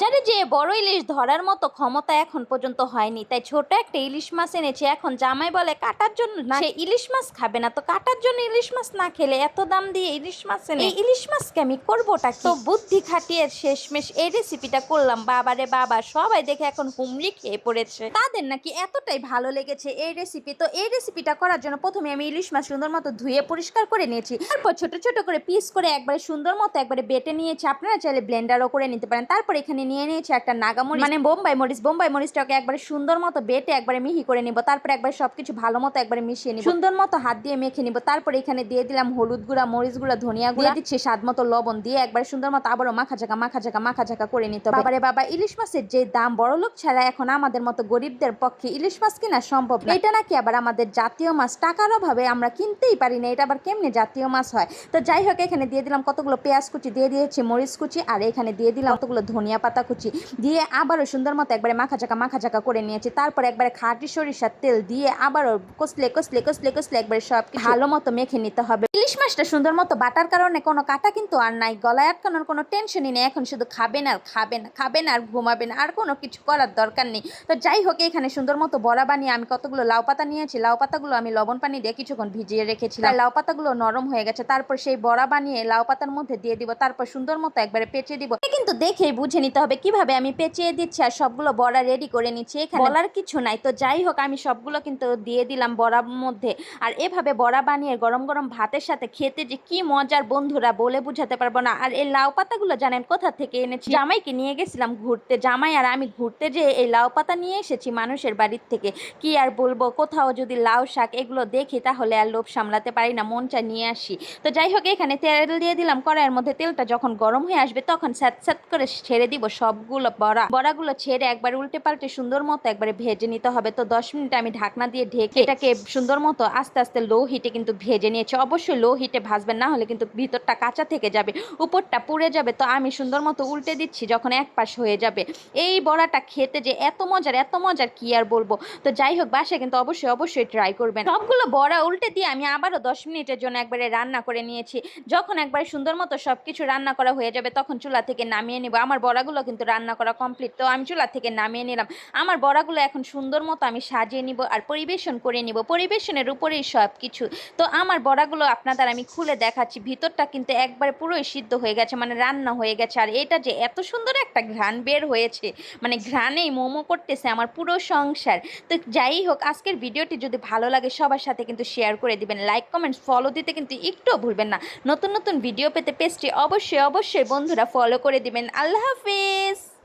যারে যে বড় ইলিশ ধরার মতো ক্ষমতা এখন পর্যন্ত হয়নি তাই ছোট একটা ইলিশ মাছ এনেছে। এখন জামাই বলে কাটার জন্য না সে ইলিশ মাছ খাবে না। তো কাটার জন্য ইলিশ মাছ না খেলে এত দাম দিয়ে ইলিশ মাছ এনে? এই ইলিশ মাছকে আমি করবোটা কি? তো বুদ্ধি খাটিয়ে শেষমেশ এই রেসিপিটা করলাম। বাবারে বাবা সবাই দেখে এখন হুমড়ি খেয়ে পড়েছে। তাদের নাকি এতটাই ভালো লেগেছে এই রেসিপি তো এই রেসিপিটা করার জন্য প্রথমে আমি ইলিশ মাছ সুন্দর মতো ধুয়ে পরিষ্কার করে নিয়েছি। তারপর ছোট ছোট করে পিস করে একবারে সুন্দর মতো একবারে বেটে নিয়েছি। আপনারা চাইলে ব্লেন্ডারও করে নিতে পারেন। তারপর এখানে নিয়ে নিয়েছি একটা নাগামরিচ। মানে বোম্বাই মরিচ বোম্বাই মরিচটাকে একবারে সুন্দর মতো বেটে একবারে মিহি করে নিব তারপর একবার সবকিছু ভালো মতো একবারে মিশিয়ে নিব। সুন্দর মতো হাত দিয়ে মেখে নিব তারপর এখানে দিয়ে দিলাম হলুদ গুঁড়া মরিচ গুঁড়া ধনিয়া গুঁড়া। দিচ্ছি স্বাদ মতো লবণ দিয়ে একবার সুন্দর মতো আবারও মাখা ঝাঁকা মাখা ঝাঁকা মাখা ঝাঁকা করে নিতে হবে। বাবারে বাবা ইলিশ মাছের যে দাম বড় লোক ছাড়া এখন আমাদের মতো গরিবদের পক্ষে ইলিশ মাছ কিনা সম্ভব না। এটা নাকি আবার আমাদের জাতীয় মাছ টাকার অভাবে আমরা কিনতেই পারি না এটা আবার কেমনে জাতীয় মাছ হয়? তো যাই হোক এখানে দিয়ে দিলাম কতগুলো পেঁয়াজ কুচি দিয়ে দিয়েছি মরিচ কুচি আর এখানে দিয়ে দিলাম কতগুলো ধনিয়া পাতা। কুচি দিয়ে আবারও সুন্দর মতো একবারে মাখা ঝাঁকা মাখা চাকা করে নিয়েছি। তারপর একবারে খাঁটি সরিষার তেল দিয়ে আবারও কষলে কষলে কষলে কষলে একবারে সব ভালো মতো মেখে নিতে হবে। ইলিশ মাছটা সুন্দর মতো বাটার কারণে কোনো কাটা কিন্তু আর নাই। গলায় আটকানোর কোনো টেনশনই নেই। এখন শুধু খাবেন আর খাবেন খাবেন আর ঘুমাবেন আর কোনো কিছু করার দরকার নেই। তো যাই হোক, এখানে সুন্দর মতো বড়া বানিয়ে আমি কতগুলো লাউ পাতা নিয়েছি। লাউ পাতাগুলো আমি লবণ পানি দিয়ে কিছুক্ষণ ভিজিয়ে রেখেছিলাম। লাউ পাতাগুলো নরম হয়ে গেছে। তারপর সেই বড়া বানিয়ে লাউ পাতার মধ্যে দিয়ে দিব। তারপর সুন্দর মতো একবারে পেঁচিয়ে দিব। কিন্তু দেখেই বুঝে নিতে হবে কীভাবে? আমি পেঁচিয়ে দিচ্ছি আর সবগুলো বড়া রেডি করে নিচ্ছি। এখানে বলার কিছু নাই। তো যাই হোক আমি সবগুলো কিন্তু দিয়ে দিলাম বড়ার মধ্যে। আর এভাবে বড়া বানিয়ে গরম গরম ভাতের সাথে খেতে যে কি মজার বন্ধুরা বলে বুঝাতে পারব না। আর এই লাউ পাতাগুলো জানেন কোথা থেকে এনেছি? জামাইকে নিয়ে গেছিলাম ঘুরতে। জামাই আর আমি ঘুরতে যেয়ে এই লাউ পাতা নিয়ে এসেছি মানুষের বাড়ির থেকে। কি আর বলব কোথাও যদি লাউ শাক এগুলো দেখি তাহলে আর লোভ সামলাতে পারি না মনটা নিয়ে আসি। তো যাই হোক এখানে তেল দিয়ে দিলাম। কড়াইয়ের মধ্যে তেলটা যখন গরম হয়ে আসবে তখন স্যাত স্যাত করে ছেড়ে দিব সবগুলো বড়া, বড়াগুলো ছেড়ে একবার উল্টে পাল্টে সুন্দর মতো একবারে ভেজে নিতে হবে। তো দশ মিনিট আমি ঢাকনা দিয়ে ঢেকে এটাকে সুন্দর মতো আস্তে আস্তে লো হিটে কিন্তু ভেজে নিয়েছি। অবশ্যই লো হিটে ভাজবেন, না হলে কিন্তু ভিতরটা কাঁচা থেকে যাবে, উপরটা পুড়ে যাবে। তো আমি সুন্দর মতো উল্টে দিচ্ছি যখন এক পাশ হয়ে যাবে। এই বড়াটা খেতে যে এত মজার এত মজার কি আর বলব? তো যাই হোক, বাসায় কিন্তু অবশ্যই অবশ্যই ট্রাই করবেন। সবগুলো বড়া উল্টে দিয়ে আমি আবারও দশ মিনিটের জন্য একবারে রান্না করে নিয়েছি। যখন একবারে সুন্দর মতো সব কিছু রান্না করা হয়ে যাবে, তখন চুলা থেকে নামিয়ে নিব। আমার বড়াগুলো কিন্তু রান্না করা কমপ্লিট তো আমি চুলা থেকে নামিয়ে নিলাম। আমার বড়াগুলো এখন সুন্দর মতো আমি সাজিয়ে নিব আর পরিবেশন করে নিব। পরিবেশনের উপরেই সব কিছু তো আমার বড়াগুলো আপনাদের আমি খুলে দেখাচ্ছি। ভিতরটা কিন্তু একবারে পুরোই সিদ্ধ হয়ে গেছে মানে রান্না হয়ে গেছে। আর এটা যে এত সুন্দর একটা ঘ্রাণ বের হয়েছে মানে ঘ্রাণেই মোমো করতেছে আমার পুরো সংসার। তো যাই হোক, আজকের ভিডিওটি যদি ভালো লাগে সবার সাথে কিন্তু শেয়ার করে দিবেন। লাইক কমেন্টস ফলো দিতে কিন্তু একটুও ভুলবেন না। নতুন নতুন ভিডিও পেতে পেজটি অবশ্যই অবশ্যই বন্ধুরা ফলো করে দিবেন। আল্লাহ হাফিজ! です。